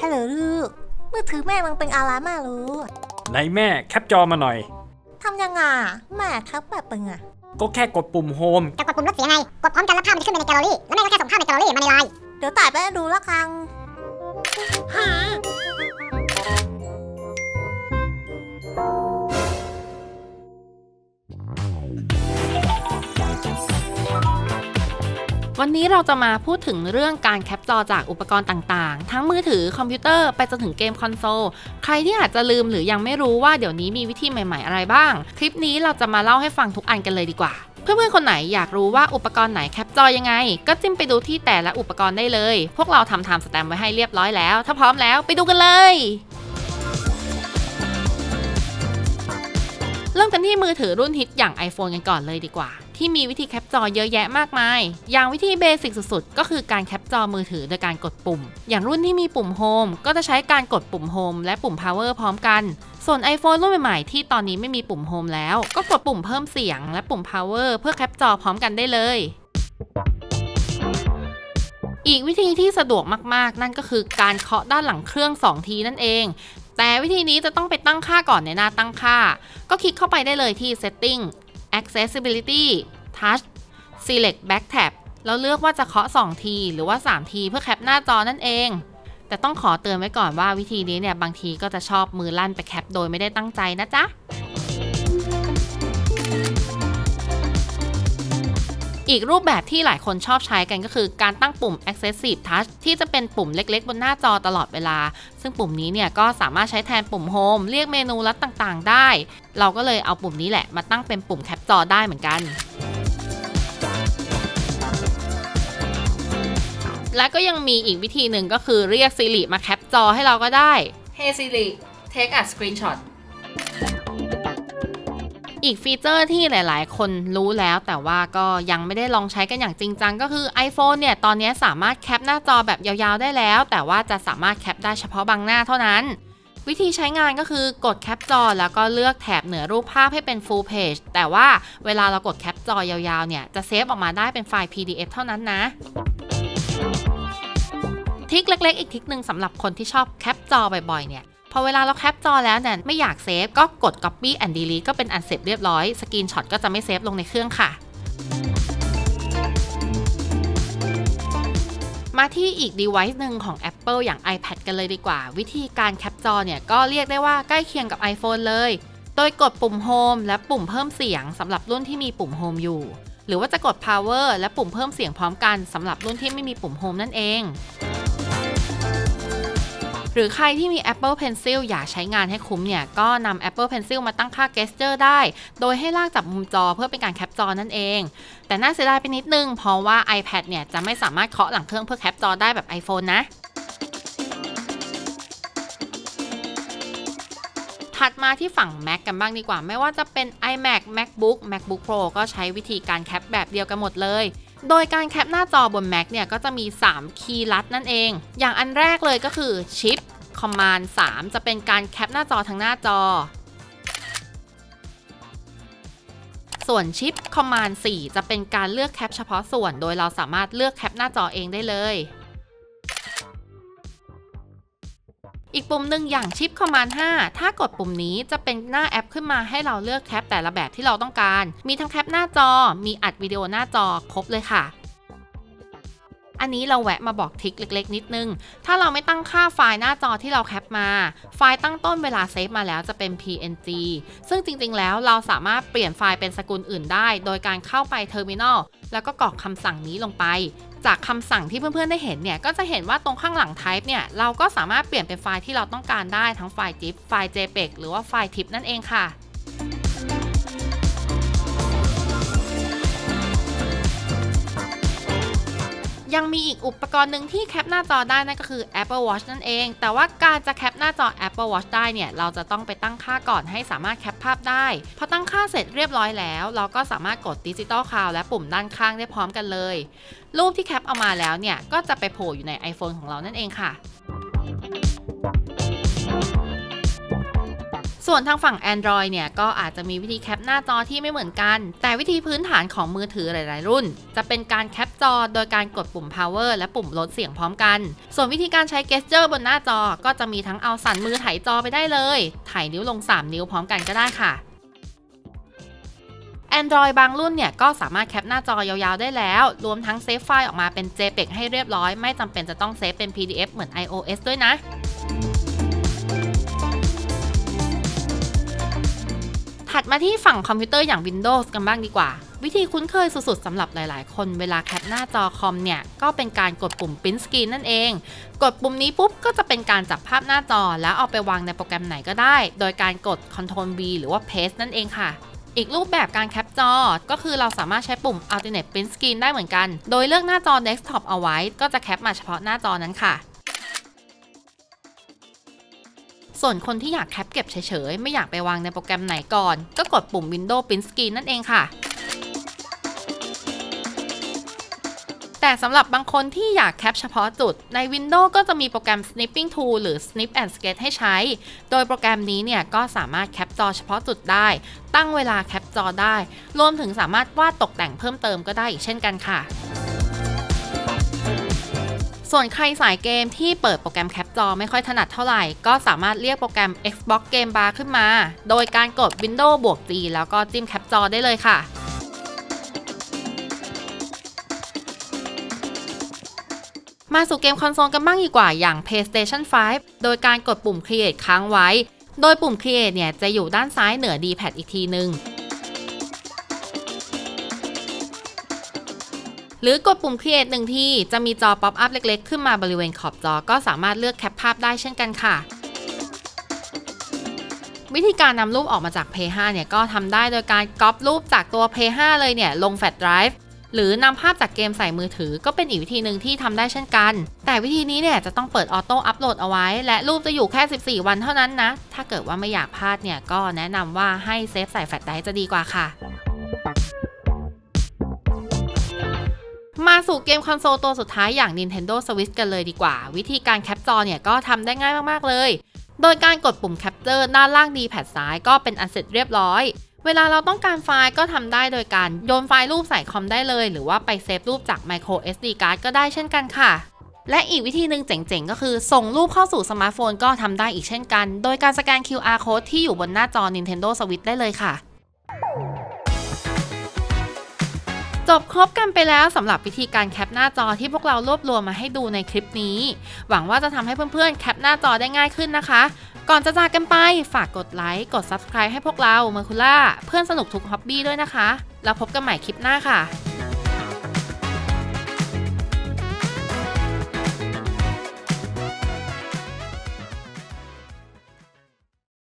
ฮัลโหลลูก มือถือแม่มันเป็นอะไรมาลูกไหนแม่แคปจอมาหน่อย ทำยังไงอะแม่ครับแบบเป็นไงก็แค่กดปุ่มโฮมจะกดปุ่มลดเสียงไง กดพร้อมกันแล้วภาพมันจะขึ้นไปในแกลเลอรี่ แล้วแม่ก็แค่ส่งภาพในแกลเลอรี่มาในไลน์ เดี๋ยวตายไปดูละครัง วันนี้เราจะมาพูดถึงเรื่องการแคปจอจากอุปกรณ์ต่างๆ ทั้งมือถือคอมพิวเตอร์ไปจนถึงเกมคอนโซล ใครที่อาจจะลืมหรือยังไม่รู้ว่าเดี๋ยวนี้มีวิธีใหม่ๆอะไรบ้าง คลิปนี้เราจะมาเล่าให้ฟังทุกอันกันเลยดีกว่าเพื่อนๆ คนไหนอยากรู้ว่าอุปกรณ์ไหนแคปจอยังไง ก็จิ้มไปดูที่แต่ละอุปกรณ์ได้เลย พวกเราทำไทม์สแตมไว้ให้เรียบร้อยแล้ว ถ้าพร้อมแล้วไปดูกันเลย เริ่มกันที่มือถือรุ่นฮิตอย่าง iPhone กันก่อนเลยดีกว่า ที่มีวิธีแคปจอเยอะแยะมากมาย อย่างวิธีเบสิกสุดๆ ก็คือการแคปจอมือถือโดยการกดปุ่ม อย่างรุ่นที่มีปุ่มโฮมก็จะใช้การกดปุ่มโฮมและปุ่ม power พร้อมกัน ส่วน iPhone รุ่นใหม่ๆที่ตอนนี้ไม่มีปุ่มโฮมแล้ว ก็กดปุ่มเพิ่มเสียงและปุ่ม power เพื่อแคปจอพร้อมกันได้เลยอีกวิธีที่สะดวกมากๆ นั่นก็คือการเคาะด้านหลังเครื่อง 2 ทีนั่นเอง แต่วิธีนี้จะต้องไปตั้งค่าก่อนในหน้าตั้งค่า ก็คลิกเข้าไปได้เลยที่ setting accessibility touch select back tab แล้วเลือกว่าจะเคาะ 2 ที หรือว่า 3 ทีเพื่อแคปหน้าจอนั่นเอง แต่ต้องขอเตือนไว้ก่อนว่าวิธีนี้เนี่ยบางทีก็จะชอบมือลั่นไปแคปโดยไม่ได้ตั้งใจนะจ๊ะ อีกรูปแบบที่หลายคนชอบใช้กันก็คือการตั้งปุ่ม Accessive Touch ที่จะเป็นปุ่มเล็กๆ บนหน้าจอตลอดเวลา ซึ่งปุ่มนี้เนี่ยก็สามารถใช้แทนปุ่ม Home เรียกเมนูลัดต่างๆ ได้ เราก็เลยเอาปุ่มนี้แหละมาตั้งเป็นปุ่มแคปจอได้เหมือนกันและก็ยังมีอีกวิธีหนึ่งก็คือเรียก Siri มาแคปจอให้เราก็ได้ Hey Siri take a screenshot อีกฟีเจอร์ที่หลาย ๆ คนรู้แล้วแต่ว่าก็ยังไม่ได้ลองใช้กันอย่างจริงจังก็คือ iPhone เนี่ย ตอนนี้สามารถแคปหน้าจอแบบยาว ๆ ได้แล้ว แต่ว่าจะสามารถแคปได้เฉพาะบางหน้าเท่านั้น วิธีใช้งานก็คือกดแคปจอแล้วก็เลือกแถบเหนือรูปภาพให้เป็น full page แต่ว่าเวลาเรากดแคปจอยาว ๆ เนี่ย จะเซฟออกมาได้เป็นไฟล์ PDF เท่านั้นนะทริคเล็ก ๆ อีกทริคหนึ่งสำหรับคนที่ชอบแคปจอบ่อย ๆ เนี่ย อเวลาเราแคปจอแล้วเนี่ยไม่อยากเซฟก็กด copy and delete ก็เป็นอันเสร็จเรียบร้อยสกรีนช็อตก็จะไม่เซฟลงในเครื่องค่ะมาที่อีก device หนึ่งของ Apple อย่าง iPad กันเลยดีกว่า วิธีการแคปจอเนี่ย ก็เรียกได้ว่าใกล้เคียงกับ iPhone เลย โดยกดปุ่ม Home และปุ่มเพิ่มเสียงสำหรับรุ่นที่มีปุ่ม Home อยู่ หรือว่าจะกด Power และปุ่มเพิ่มเสียงพร้อมกันสำหรับรุ่นที่ไม่มีปุ่ม Home นั่นเอง หรือใครที่มี Apple Pencil อยากใช้งานให้คุ้มเนี่ย ก็นำ Apple Pencil มาตั้งค่า gesture ได้ โดยให้ลากจับมุมจอเพื่อเป็นการแคปจอนั่นเอง แต่น่าเสียดายไปนิดนึง เพราะว่า iPad เนี่ยจะไม่สามารถเคาะหลังเครื่องเพื่อแคปจอได้แบบ iPhone นะถัดมาที่ฝั่ง Mac กันบ้างดีกว่า ไม่ว่าจะเป็น iMac MacBook MacBook Pro ก็ใช้วิธีการแคปแบบเดียวกันหมดเลย โดยการแคปหน้าจอบน Mac เนี่ยก็จะมี 3 คีย์ลัดนั่นเอง อย่างอันแรกเลยก็คือ Shift Command 3 จะเป็นการแคปหน้าจอทั้งหน้าจอ ส่วน Shift Command 4 จะเป็นการเลือกแคปเฉพาะส่วน โดยเราสามารถเลือกแคปหน้าจอเองได้เลย อีกปุ่มหนึ่งอย่าง Shift Command 5 ถ้ากดปุ่มนี้จะเป็นหน้าแอปขึ้นมาให้เราเลือกแคปแต่ละแบบที่เราต้องการ มีทั้งแคปหน้าจอ มีอัดวิดีโอหน้าจอครบเลยค่ะอันนี้เราแวะมาบอกทริคเล็ก ๆ นิดนึง ถ้าเราไม่ตั้งค่าไฟล์หน้าจอที่เราแคปมา ไฟล์ตั้งต้นเวลาเซฟมาแล้วจะเป็น PNG ซึ่งจริง ๆ แล้วเราสามารถเปลี่ยนไฟล์เป็นสกุลอื่นได้ โดยการเข้าไป Terminal แล้วก็กรอกคำสั่งนี้ลงไป จากคำสั่งที่เพื่อนๆได้เห็นเนี่ยก็จะเห็นว่าตรงข้างหลัง type เนี่ยเราก็สามารถเปลี่ยนเป็นไฟล์ที่เราต้องการได้ทั้งไฟล์ GIF ไฟล์ JPEG หรือว่าไฟล์ tip นั่นเองค่ะ ยังมีอีกอุปกรณ์หนึ่งที่แคปหน้าจอได้นั่นก็คือ Apple Watch นั่นเอง แต่ว่าการจะแคปหน้าจอ Apple Watch ได้เนี่ย เราจะต้องไปตั้งค่าก่อนให้สามารถแคปภาพได้ พอตั้งค่าเสร็จเรียบร้อยแล้ว เราก็สามารถกด Digital Cloud และปุ่มด้านข้างได้พร้อมกันเลย รูปที่แคปเอามาแล้วเนี่ย ก็จะไปโผล่อยู่ใน iPhone ของเรานั่นเองค่ะ ส่วนทางฝั่ง Android เนี่ยก็อาจจะมีวิธีแคปหน้าจอที่ไม่เหมือนกัน แต่วิธีพื้นฐานของมือถือหลาย ๆ รุ่น จะเป็นการแคปจอโดยการกดปุ่ม power และปุ่มลดเสียงพร้อมกัน ส่วนวิธีการใช้ gesture บนหน้าจอก็จะมีทั้งเอาสั่นมือไถจอไปได้เลย ไถนิ้วลง 3 นิ้วพร้อมกันก็ได้ค่ะ Android บางรุ่นเนี่ยก็สามารถแคปหน้าจอยาว ๆ ได้แล้ว รวมทั้งเซฟไฟล์ออกมาเป็น JPEG ให้เรียบร้อย ไม่จำเป็นจะต้องเซฟเป็น PDF เหมือน iOS ด้วยนะ ถัดมาที่ฝั่งคอมพิวเตอร์อย่าง Windows กันบ้างดีกว่า วิธีคุ้นเคยสุดๆสำหรับหลายๆ คนเวลาแคปหน้าจอคอมเนี่ย ก็เป็นการกดปุ่ม Print Screen นั่นเอง กดปุ่มนี้ปุ๊บ ก็จะเป็นการจับภาพหน้าจอ แล้วเอาไปวางในโปรแกรมไหนก็ได้ โดยการกด Ctrl V หรือว่า Paste นั่นเองค่ะอีกรูปแบบการแคปจอ ก็คือเราสามารถใช้ปุ่ม Alternate Print Screen ได้เหมือนกัน โดยเลือกหน้าจอ Desktop เอาไว้ ก็จะแคปมาเฉพาะหน้าจอนั้นค่ะ ส่วนคนที่อยากแคปเก็บเฉยๆ ไม่อยากไปวางในโปรแกรมไหนก่อน ก็กดปุ่ม Windows Print Screen นั่นเองค่ะ แต่สำหรับบางคนที่อยากแคปเฉพาะจุด ใน Windows ก็จะมีโปรแกรม Snipping Tool หรือ Snip and Sketch ให้ใช้ โดยโปรแกรมนี้เนี่ยก็สามารถแคปจอเฉพาะจุดได้ ตั้งเวลาแคปจอได้ รวมถึงสามารถวาดตกแต่งเพิ่มเติมก็ได้อีกเช่นกันค่ะ ส่วนใครสายเกมที่เปิดโปรแกรมแคปจอไม่ค่อยถนัดเท่าไหร่ ก็สามารถเรียกโปรแกรม Xbox Game Bar ขึ้นมา โดยการกด Windows บวก G แล้วก็จิ้มแคปจอได้เลยค่ะมาสู่เกมคอนโซลกันบ้างดีกว่าอย่าง PlayStation 5 โดยการกดปุ่ม Create ค้างไว้ โดยปุ่ม Create เนี่ยจะอยู่ด้านซ้ายเหนือ D-pad อีกทีนึง หรือกดปุ่ม Create หนึ่งที่จะมีจอป๊อปอัพเล็กๆ ขึ้นมาบริเวณขอบจอก็สามารถเลือกแคปภาพได้เช่นกันค่ะ วิธีการนำรูปออกมาจาก Play 5เนี่ยก็ทำได้โดยการก๊อปรูปจากตัว Play 5เลยเนี่ยลงแฟลชไดรฟ์หรือนำภาพจากเกมใส่มือถือก็เป็นอีกวิธีหนึ่งที่ทำได้เช่นกัน แต่วิธีนี้เนี่ยจะต้องเปิดออโต้อัปโหลดเอาไว้ และรูปจะอยู่แค่ 14 วันเท่านั้นนะ ถ้าเกิดว่าไม่อยากพลาดเนี่ยก็แนะนำว่าให้เซฟใส่แฟลชไดรฟ์จะดีกว่าค่ะ มาสู่เกมคอนโซลตัวสุดท้ายอย่าง Nintendo Switch กันเลยดีกว่า วิธีการแคปจอเนี่ยก็ทำได้ง่ายมากๆเลย โดยการกดปุ่ม Capture ด้านล่าง D-pad ซ้ายก็เป็นอันเสร็จเรียบร้อยเวลาเราต้องการไฟล์ก็ทำได้โดยการโยนไฟล์รูปใส่คอมได้เลย หรือว่าไปเซฟรูปจาก micro SD card ก็ได้เช่นกันค่ะ และอีกวิธีหนึ่งเจ๋งๆ ก็คือ ส่งรูปเข้าสู่สมาร์ทโฟนก็ทำได้อีกเช่นกัน โดยการสแกน QR code ที่อยู่บนหน้าจอ Nintendo Switch ได้เลยค่ะ จบครบกันไปแล้วสำหรับวิธีการแคปหน้าจอที่พวกเรารวบรวมมาให้ดูในคลิปนี้ หวังว่าจะทำให้เพื่อนๆ แคปหน้าจอได้ง่ายขึ้นนะคะ ก่อนจะจากกันไปฝากกดไลค์ กด Subscribe ให้พวกเราเมอร์คูล่าเพื่อนสนุกทุกฮ็อบบี้ด้วยนะคะ แล้วพบกันใหม่คลิปหน้าค่ะ